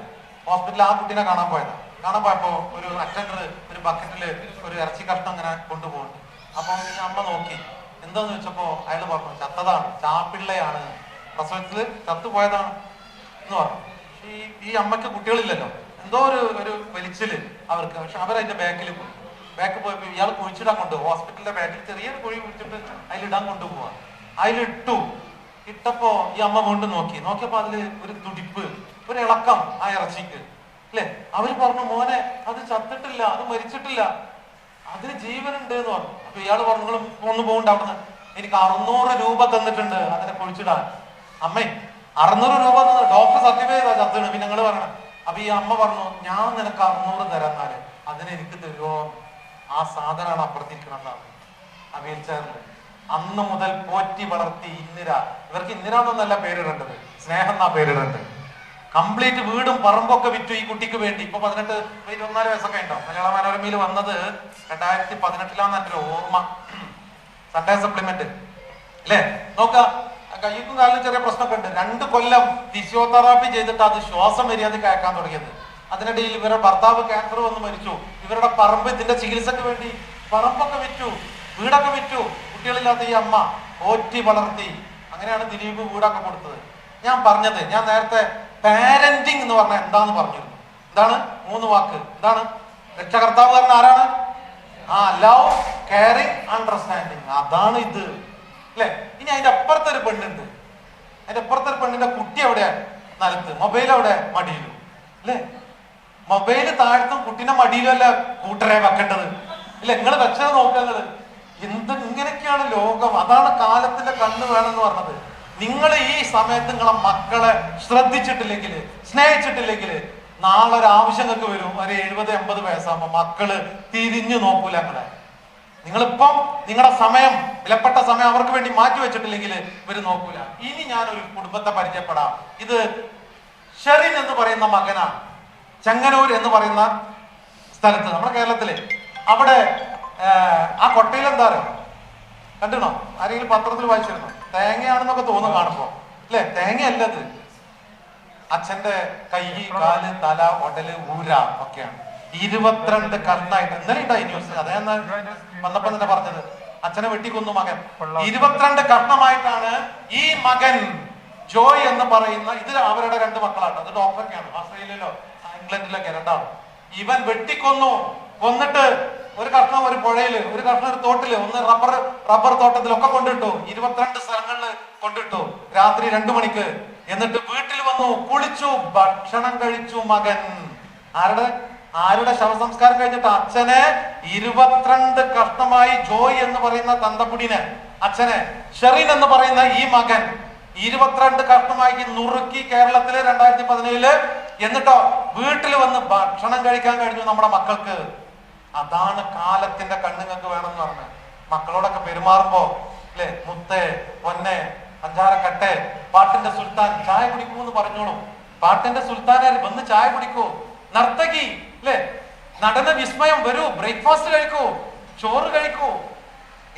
ഹോസ്പിറ്റലിൽ ആ കുട്ടീനെ കാണാൻ പോയതാ. കാണാൻ അപ്പോ ഒരു അറ്റൻഡർ ഒരു ബക്കറ്റിൽ ഒരു ഇറച്ചി കഷ്ണം അങ്ങനെ കൊണ്ടുപോകുന്നു. അപ്പൊ ഈ അമ്മ നോക്കി എന്താന്ന് വെച്ചപ്പോ അയാൾ പറഞ്ഞു ചത്തതാണ് ചാപ്പിള്ളയാണ്. പ്രസവത്തിൽ ചത്തുപോയതാണ് എന്ന് പറഞ്ഞു. ഈ ഈ അമ്മയ്ക്ക് കുട്ടികളില്ലല്ലോ. എന്തോ ഒരു ഒരു വലിച്ചിൽ അവർക്ക്. പക്ഷെ അവരതിന്റെ ബാക്കിൽ പോയി. ബാക്ക് പോയപ്പോ ഇയാൾ കുഴിച്ചിടാൻ കൊണ്ടുപോകും. ഹോസ്പിറ്റലിന്റെ ബാക്കിൽ ചെറിയൊരു കുഴി കുഴിച്ചിട്ട് അതിലിടാൻ കൊണ്ടുപോവാ അതിലിട്ടു. ഇട്ടപ്പോ ഈ അമ്മ വീണ്ടും നോക്കി. നോക്കിയപ്പോ അതിൽ ഒരു തുടിപ്പ് ഒരു ഇളക്കം ആ ഇറച്ചിക്ക്. അല്ലെ? അവർ പറഞ്ഞു മോനെ അത് ചത്തിട്ടില്ല അത് മരിച്ചിട്ടില്ല. അതിന് ജീവനുണ്ട് എന്ന് പറഞ്ഞു. അപ്പൊ ഇയാൾ പറഞ്ഞു നിങ്ങൾ ഒന്ന് പോകണ്ട അവിടുന്ന്. എനിക്ക് അറുന്നൂറ് രൂപ തന്നിട്ടുണ്ട്. അതിനെ കുഴിച്ചിടാൻ അമ്മേ അറുന്നൂറ് രൂപ തന്നത് ഡോക്ടർ സർട്ടിഫൈ ചെയ്താ ചത്താണ്. പിന്നെ ഞങ്ങൾ പറയണം. അപ്പൊ ഈ അമ്മ പറഞ്ഞു ഞാൻ നിനക്ക് അറുന്നൂറ് തരാന്നാൽ അതിനെനിക്ക് തരുമോ ആ സാധനമാണ് അപ്പുറത്തിരിക്കണമെന്നാണ് ആ വീൽ അന്ന് മുതൽ പോറ്റി വളർത്തി ഇന്ദിര. ഇവർക്ക് ഇന്ദിര എന്നൊന്നല്ല പേരിടേണ്ടത്. സ്നേഹം എന്നാ പേരിടേണ്ടത്. കംപ്ലീറ്റ് വീടും പറമ്പൊക്കെ വിറ്റു ഈ കുട്ടിക്ക് വേണ്ടി. ഇപ്പൊ പതിനെട്ട് ഇരുപത്തിനാല് വയസ്സൊക്കെ ഉണ്ടാവും മലയാള മനോരമയിൽ വന്നത് രണ്ടായിരത്തി പതിനെട്ടിലാന്ന് എന്റെ ഓർമ്മ. സൺഡേ സപ്ലിമെന്റ് അല്ലേ? നോക്ക കയ്യക്കും കാലിലും ചെറിയ പ്രശ്നമൊക്കെ ഉണ്ട് രണ്ട് കൊല്ലം ഫിസിയോതെറാപ്പി ചെയ്തിട്ട് അത് ശ്വാസം മര്യാദയ്ക്ക് അയക്കാൻ തുടങ്ങിയത്. അതിനിടയിൽ ഇവരുടെ ഭർത്താവ് ക്യാൻസർ വന്ന് മരിച്ചു. ഇവരുടെ പറമ്പ് ഇതിന്റെ ചികിത്സക്ക് വേണ്ടി പറമ്പൊക്കെ വിറ്റു വീടൊക്കെ വിറ്റു. കുട്ടികളില്ലാത്ത ഈ അമ്മ ഓറ്റി വളർത്തി. അങ്ങനെയാണ് ദിലീപ് വീടൊക്കെ കൊടുത്തത്. ഞാൻ പറഞ്ഞത് ഞാൻ നേരത്തെ പാരന്റിങ് എന്ന് പറഞ്ഞാൽ എന്താന്ന് പറഞ്ഞു? എന്താണ്? മൂന്ന് വാക്ക്. എന്താണ്? രക്ഷകർത്താവ് പറഞ്ഞ ആരാണ്? ആ ലവ് കെയറിങ് അണ്ടർസ്റ്റാൻഡിങ് അതാണ് ഇത്. അല്ലെ? ഇനി അതിന്റെ അപ്പുറത്തൊരു പെണ്ണുണ്ട്. അതിന്റെ അപ്പുറത്തെ ഒരു പെണ്ണിന്റെ കുട്ടി എവിടെ നിലത്ത്. മൊബൈൽ എവിടെ മടിയിലും. അല്ലെ? മൊബൈൽ താഴ്ത്തും കുട്ടീനെ മടിയിലും അല്ല കൂട്ടരെ വെക്കേണ്ടത്. ഇല്ല നിങ്ങൾ വെച്ചത് നോക്കേണ്ടത് എന്ത് ഇങ്ങനെയൊക്കെയാണ് ലോകം? അതാണ് കാലത്തിന്റെ കണ്ണ് വേണമെന്ന് പറഞ്ഞത്. നിങ്ങൾ ഈ സമയത്ത് നിങ്ങളെ മക്കളെ ശ്രദ്ധിച്ചിട്ടില്ലെങ്കിൽ സ്നേഹിച്ചിട്ടില്ലെങ്കിൽ നാളെ ഒരു ആവശ്യങ്ങൾക്ക് വരും. ഒരു എഴുപത് എൺപത് വയസ്സാകുമ്പോ മക്കൾ തിരിഞ്ഞു നോക്കൂല നിങ്ങളെ നിങ്ങളിപ്പം നിങ്ങളുടെ സമയം വിലപ്പെട്ട സമയം അവർക്ക് വേണ്ടി മാറ്റി വെച്ചിട്ടില്ലെങ്കിൽ ഇവർ നോക്കൂല. ഇനി ഞാനൊരു കുടുംബത്തെ പരിചയപ്പെടാം. ഇത് ഷെറിൻ എന്ന് പറയുന്ന മകനാണ്. ചെങ്ങനൂർ എന്ന് പറയുന്ന സ്ഥലത്ത് നമ്മുടെ കേരളത്തിൽ. അവിടെ ആ, കൊട്ടയിൽ എന്താ അറിയോ? കണ്ടിണോ ആരെങ്കിലും പത്രത്തിൽ വായിച്ചിരുന്നോ? തേങ്ങയാണെന്നൊക്കെ തോന്നുന്നു കാണുമ്പോ. അല്ലെ? തേങ്ങയല്ല അത് അച്ഛന്റെ കൈ കാൽ തല ഉടൽ ഊര ഒക്കെയാണ്. ഇരുപത്തിരണ്ട് കണ്ണായിട്ട്. ഇന്നലെ ഉണ്ടായി ന്യൂസ് അതേ എന്നാ വന്നപ്പോ തന്നെ പറഞ്ഞത്. അച്ഛനെ വെട്ടിക്കൊന്നു മകൻ. ഇരുപത്തിരണ്ട് കർണമായിട്ടാണ് ഈ മകൻ ജോയ് എന്ന് പറയുന്ന ഇത് അവരുടെ രണ്ട് മക്കളാണ് അത് ഡോക്ടറൊക്കെയാണ് ഓസ്ട്രേലിയയിലോ ഇംഗ്ലണ്ടിലൊക്കെ രണ്ടാളും. ഇവൻ വെട്ടിക്കൊന്നു. കൊന്നിട്ട് ഒരു കഷ്ണം ഒരു പുഴയിൽ ഒരു കഷ്ണം ഒരു തോട്ടിൽ ഒന്ന് റബ്ബർ റബ്ബർ തോട്ടത്തിലൊക്കെ കൊണ്ടിട്ടു. ഇരുപത്തിരണ്ട് സ്ഥലങ്ങളിൽ കൊണ്ടിട്ടു. രാത്രി രണ്ടു മണിക്ക്. എന്നിട്ട് വീട്ടിൽ വന്നു കുളിച്ചു ഭക്ഷണം കഴിച്ചു മകൻ. ആരുടെ? ആരുടെ ശവസംസ്കാരം കഴിഞ്ഞിട്ട് അച്ഛനെ? ഇരുപത്തിരണ്ട് കഷ്ണമായി ജോയ് എന്ന് പറയുന്ന തന്തപ്പുടിനെ അച്ഛനെ ഷെറിൻ എന്ന് പറയുന്ന ഈ മകൻ. ഇരുപത്തിരണ്ട് കഷ്ണമായി നുറുക്കി കേരളത്തിൽ രണ്ടായിരത്തി പതിനേഴിൽ. എന്നിട്ടോ വീട്ടിൽ വന്ന് ഭക്ഷണം കഴിക്കാൻ കഴിഞ്ഞു നമ്മുടെ മക്കൾക്ക്. അതാണ് കാലത്തിന്റെ കണ്ണുങ്ങൾക്ക് വേണമെന്ന് പറഞ്ഞത് മക്കളോടൊക്കെ പെരുമാറുമ്പോ അല്ലെ മുത്തേ പൊന്നെ പഞ്ചാരക്കട്ടെ പാട്ടിന്റെ സുൽത്താൻ ചായ കുടിക്കൂ എന്ന് പറഞ്ഞോളൂ. പാട്ടിന്റെ സുൽത്താനെ വന്ന് ചായ കുടിക്കൂ. നർത്തകി അല്ലെ നടന വിസ്മയം വരൂ ബ്രേക്ക്ഫാസ്റ്റ് കഴിക്കൂ ചോറ് കഴിക്കൂ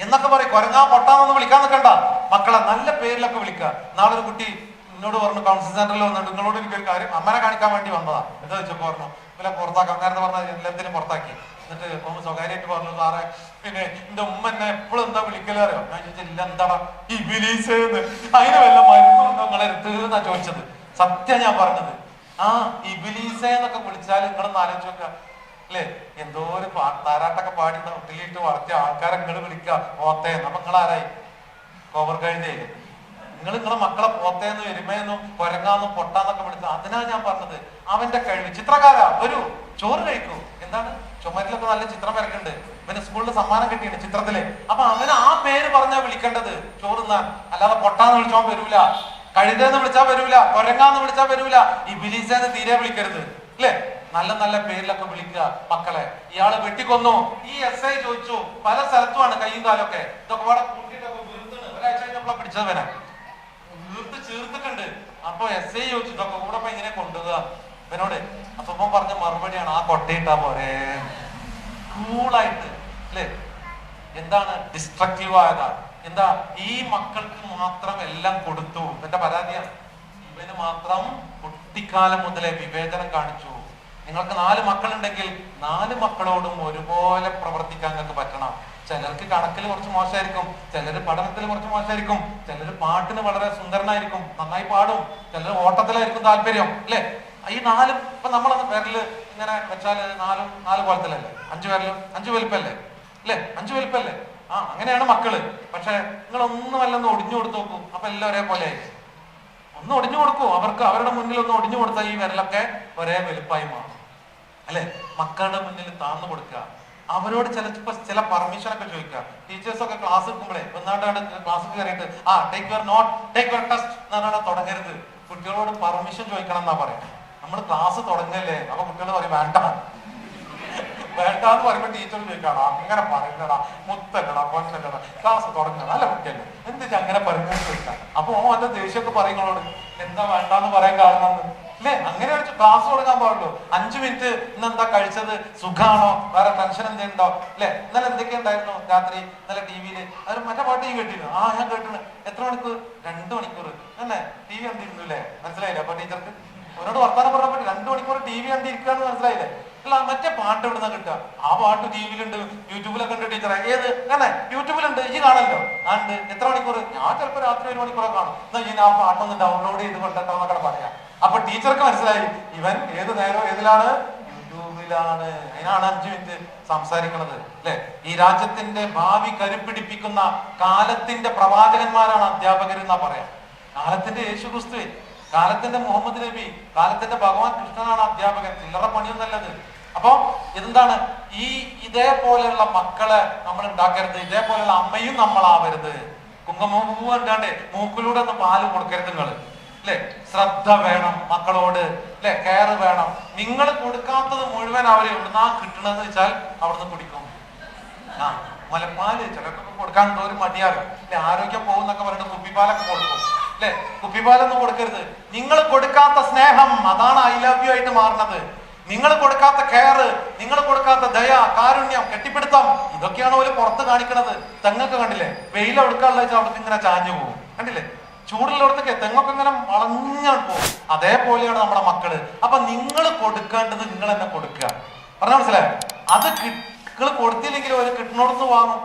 എന്നൊക്കെ പറയും. കൊരങ്ങാ പൊട്ടാന്നൊന്ന് വിളിക്കാൻ നിൽക്കണ്ട. മക്കളെ നല്ല പേരിലൊക്കെ വിളിക്കുക. നാളെ ഒരു കുട്ടി എന്നോട് പറഞ്ഞു കൗൺസിൽ സെന്ററിൽ വന്നിട്ട് നിങ്ങളോട് എനിക്കൊരു കാര്യം അമ്മനെ കാണിക്കാൻ വേണ്ടി വന്നതാ. എന്താ വെച്ചപ്പോ പറഞ്ഞു ഇവരെ പുറത്താക്കാം നേരത്തെ പറഞ്ഞ എല്ലാത്തിനും പുറത്താക്കി. എന്നിട്ട് ഒന്ന് സ്വകാര്യമായിട്ട് പറഞ്ഞു സാറേ പിന്നെ എന്റെ ഉമ്മ എന്നെ എപ്പോഴും എന്താ വിളിക്കലോ ഞാൻ ചോദിച്ചില്ല എന്താടാ ഈ ബിലീസേന്ന് അതിന് വല്ല മരുന്നുണ്ടോ നിങ്ങളെ ചോദിച്ചത്. സത്യം ഞാൻ പറഞ്ഞത്. ആ ഇബിലീസെ എന്നൊക്കെ വിളിച്ചാൽ നിങ്ങളൊന്ന് ആലോചിച്ച് നോക്കുക. അല്ലേ? എന്തോ ഒരു താരാട്ടൊക്കെ പാടി ഒട്ടിലിട്ട് വളർത്തിയ ആൾക്കാരെ നിങ്ങൾ വിളിക്കുക. പോത്തേ നമ്മ നിങ്ങളാരായി? കോവർ കഴിഞ്ഞേ. നിങ്ങൾ നിങ്ങളെ മക്കളെ പോത്തേന്ന് എരുമയെന്നും കൊരങ്ങാന്നും പൊട്ടാന്നൊക്കെ വിളിച്ചത് അതിനാ ഞാൻ പറഞ്ഞത്. അവന്റെ കഴിവ്. ചിത്രകാര വരൂ. ചോറ് കഴിക്കൂ. എന്താണ്? ചുമരിലൊക്കെ നല്ല ചിത്രം വരക്കുന്നുണ്ട്. ഇവന് സ്കൂളിൽ സമ്മാനം കിട്ടിയിട്ടുണ്ട് ചിത്രത്തിൽ. അപ്പൊ അവന് ആ പേര് പറഞ്ഞാ വിളിക്കേണ്ടത്. ചോറ് അല്ലാതെ പൊട്ടാന്ന് വിളിച്ചോ വരൂല. കഴുതെന്ന് വിളിച്ചാൽ വരൂല. കൊരങ്ങാന്ന് വിളിച്ചാൽ വരൂല. ഈ ബിലീസേന്ന് തീരെ വിളിക്കരുത്. അല്ലേ? നല്ല നല്ല പേരിലൊക്കെ വിളിക്കുക മക്കളെ. ഇയാൾ വെട്ടിക്കൊന്നു. ഈ എസ് ഐ ചോദിച്ചു. പല സ്ഥലത്തുമാണ് കയ്യും കാലൊക്കെ. ഇതൊക്കെ ഒരാഴ്ച പിടിച്ചത് വീർത്ത് ചേർത്തിട്ടുണ്ട്. അപ്പൊ എസ് ഐ ചോദിച്ചു. ഇതൊക്കെ കൂടെ ഇങ്ങനെ കൊണ്ടുപോകുക ഇവനോട് അപ്പൊ ഇവൻ പറഞ്ഞ മറുപടിയാണ് ആ കൊട്ടയിട്ടാ പോരെ? കൂളായിട്ട് അല്ലേ? എന്താണ് ഡിസ്ട്രക്റ്റീവ് ആയതാ? എന്താ ഈ മക്കൾക്ക് മാത്രം എല്ലാം കൊടുത്തു? എന്റെ പരാതിയാണ്. ഇവന് മാത്രം കുട്ടിക്കാലം മുതലേ വിവേചനം കാണിച്ചു. നിങ്ങൾക്ക് നാല് മക്കളുണ്ടെങ്കിൽ നാല് മക്കളോടും ഒരുപോലെ പ്രവർത്തിക്കാൻ നിങ്ങൾക്ക് പറ്റണം. ചിലർക്ക് കണക്കിൽ കുറച്ച് മോശമായിരിക്കും ചിലർ പഠനത്തിൽ കുറച്ച് മോശമായിരിക്കും ചിലർ പാട്ടിന് വളരെ സുന്ദരനായിരിക്കും നന്നായി പാടും ചിലർ ഓട്ടത്തിലായിരിക്കും താല്പര്യം അല്ലേ? ഈ നാലും ഇപ്പൊ നമ്മളന്ന് വിരൽ ഇങ്ങനെ വെച്ചാൽ നാലും നാല് കോലത്തിലല്ലേ അഞ്ചു വിരലും അഞ്ചു വലിപ്പല്ലേ? അല്ലേ? അഞ്ചു വലിപ്പല്ലേ? ആ അങ്ങനെയാണ് മക്കൾ. പക്ഷെ നിങ്ങൾ ഒന്നും അല്ലെന്ന് ഒടിഞ്ഞു കൊടുത്തു നോക്കൂ. അപ്പൊ എല്ലാം ഒരേപോലെ ആയി. ഒന്ന് ഒടിഞ്ഞു കൊടുക്കൂ. അവർക്ക് അവരുടെ മുന്നിൽ ഒന്ന് ഒടിഞ്ഞു കൊടുത്താൽ ഈ വിരലൊക്കെ ഒരേ വലുപ്പമായി മാറും. അല്ലെ? മക്കളുടെ മുന്നിൽ താന്നു കൊടുക്കുക. അവരോട് ചില ചില പെർമിഷൻ ഒക്കെ ചോദിക്കുക. ടീച്ചേഴ്സ് ഒക്കെ ക്ലാസ് എടുക്കുമ്പോഴേ ഒന്നാണ്ടാണ് ക്ലാസ് കയറിയിട്ട് ആ take your note take your test എന്നാണ് തുടങ്ങരുത്. കുട്ടികളോട് പെർമിഷൻ ചോദിക്കണം എന്നാ പറയാം. നമ്മൾ ക്ലാസ് തുടങ്ങല്ലേ? അപ്പൊ കുട്ടികൾ പറയും വേണ്ട. വേണ്ട എന്ന് പറയുമ്പോ ടീച്ചർ ചോദിക്കാടാ അങ്ങനെ പറയുന്നടാ മുത്തല്ലടാ പൊന്നല്ലടാ ക്ലാസ് തുടങ്ങണം. അല്ല കുട്ടിയല്ലേ എന്ത് അങ്ങനെ പറഞ്ഞു ചോദിക്കാം അപ്പൊ ഓ എന്റെ ദേഷ്യമൊക്കെ പറയുന്നോട് എന്താ വേണ്ടാന്ന് പറയാൻ കാരണം? അല്ലേ? അങ്ങനെ വെച്ച് ക്ലാസ് തുടങ്ങാൻ പാടുള്ളൂ. അഞ്ചു മിനിറ്റ് ഇന്ന് എന്താ കഴിച്ചത്? സുഖാണോ? വേറെ ടെൻഷൻ എന്തെയുണ്ടോ അല്ലെ? ഇന്നലെ എന്തൊക്കെ ഉണ്ടായിരുന്നു രാത്രി? ഇന്നലെ ടി വിയിൽ അത് മറ്റേ പാട്ട് കേട്ടിരുന്നു? ആ ഞാൻ കേട്ടിരുന്നു എത്ര മണിക്കൂർ? രണ്ടു മണിക്കൂർ. അല്ലേ? ടി വി കണ്ടിരുന്നു അല്ലേ? മനസ്സിലായില്ലേ? അപ്പൊ ടീച്ചർക്ക്? അവരോട് വർത്താനം പറഞ്ഞപ്പോൾ രണ്ടു മണിക്കൂർ ടി വി കണ്ടിരിക്കുകയെന്ന് മനസ്സിലായില്ലേ? അല്ല മറ്റേ പാട്ട് എവിടെ നിന്നാണ് കിട്ടുക? ആ പാട്ട് ടി വിയിലുണ്ട് യൂട്യൂബിലൊക്കെ ഉണ്ട് ടീച്ചറെ ഏത്? അല്ലേ? യൂട്യൂബിലുണ്ട്. ഈ കാണല്ലോ. ആണ്ട് എത്ര മണിക്കൂർ? ഞാൻ ചിലപ്പോൾ രാത്രി ഒരു മണിക്കൂറൊക്കെ കാണും. എന്നാ ഈ ആ പാട്ടൊന്ന് ഡൗൺലോഡ് ചെയ്ത് കൊണ്ടിട്ടാന്നൊക്കെ പറയാം. അപ്പൊ ടീച്ചർക്ക് മനസ്സിലായി. ഇവൻ ഏത് നേരം ഏതിലാണ്? യൂട്യൂബിലാണ്. അതിനാണ് അഞ്ചു മിനിറ്റ് സംസാരിക്കുന്നത്. അല്ലെ? ഈ രാജ്യത്തിന്റെ ഭാവി കരുപ്പിടിപ്പിക്കുന്ന കാലത്തിന്റെ പ്രവാചകന്മാരാണ് അധ്യാപകരെന്നാ പറയാം. കാലത്തിന്റെ യേശു ക്രിസ്തു കാലത്തിന്റെ മുഹമ്മദ് നബി കാലത്തിന്റെ ഭഗവാൻ കൃഷ്ണനാണ് അധ്യാപകൻ. ചില്ലറ പണിയൊന്നല്ലത് അപ്പൊ ഇതെന്താണ്? ഈ ഇതേപോലെയുള്ള മക്കളെ നമ്മൾ ഉണ്ടാക്കരുത്. ഇതേപോലെയുള്ള അമ്മയും നമ്മളാവരുത്. കുങ്കുമപ്പൂ കണ്ടാണ്ട് മൂക്കിലൂടെ ഒന്ന് പാൽ കൊടുക്കരുത് നിങ്ങൾ അല്ലെ ശ്രദ്ധ വേണം മക്കളോട്. അല്ലെ കെയർ വേണം. നിങ്ങൾ കൊടുക്കാത്തത് മുഴുവൻ അവരെ എവിടുന്നാ കിട്ടണമെന്ന് വെച്ചാൽ അവിടുന്ന് കുടിക്കും. ആ മുലപ്പാൽ ചിലർക്കൊക്കെ കൊടുക്കാൻ എന്തോ ഒരു മടിയാണ്. അല്ലെ ആരോഗ്യം പോകുന്നൊക്കെ പറഞ്ഞിട്ട് കുപ്പിപ്പാലൊക്കെ കൊടുക്കും. അല്ലെ കുപ്പിപ്പാലൊന്നും കൊടുക്കരുത്. നിങ്ങൾ കൊടുക്കാത്ത സ്നേഹം അതാണ് ഐ ലവ് യു ആയിട്ട് മാറുന്നത്. നിങ്ങൾ കൊടുക്കാത്ത കെയർ നിങ്ങൾ കൊടുക്കാത്ത ദയ കാരുണ്യം കെട്ടിപ്പിടുത്തം ഇതൊക്കെയാണ് ഒരു പുറത്ത് കാണിക്കണത്. തെങ്ങൊക്കെ കണ്ടില്ലേ? വെയിൽ എടുക്കാനുള്ള വെച്ചാൽ അവിടേക്ക് ഇങ്ങനെ ചാഞ്ഞു പോകും കണ്ടില്ലേ? ചൂടുള്ളിടത്തൊക്കെ തെങ്ങൊക്കെ ഇങ്ങനെ വളഞ്ഞാണ് പോകും അതേപോലെയാണ് നമ്മുടെ മക്കൾ. അപ്പൊ നിങ്ങൾ കൊടുക്കേണ്ടത് നിങ്ങൾ തന്നെ കൊടുക്കുക. പറഞ്ഞ മനസ്സിലായോ? അത് നിങ്ങൾ കൊടുത്തില്ലെങ്കിൽ ഒരു കിട്ടണോടത്ത് വാങ്ങും.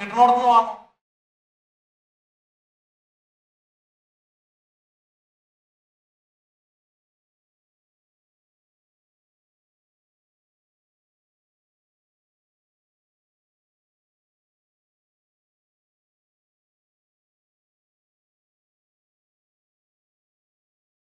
കിട്ടണോടത്ത് വാങ്ങും.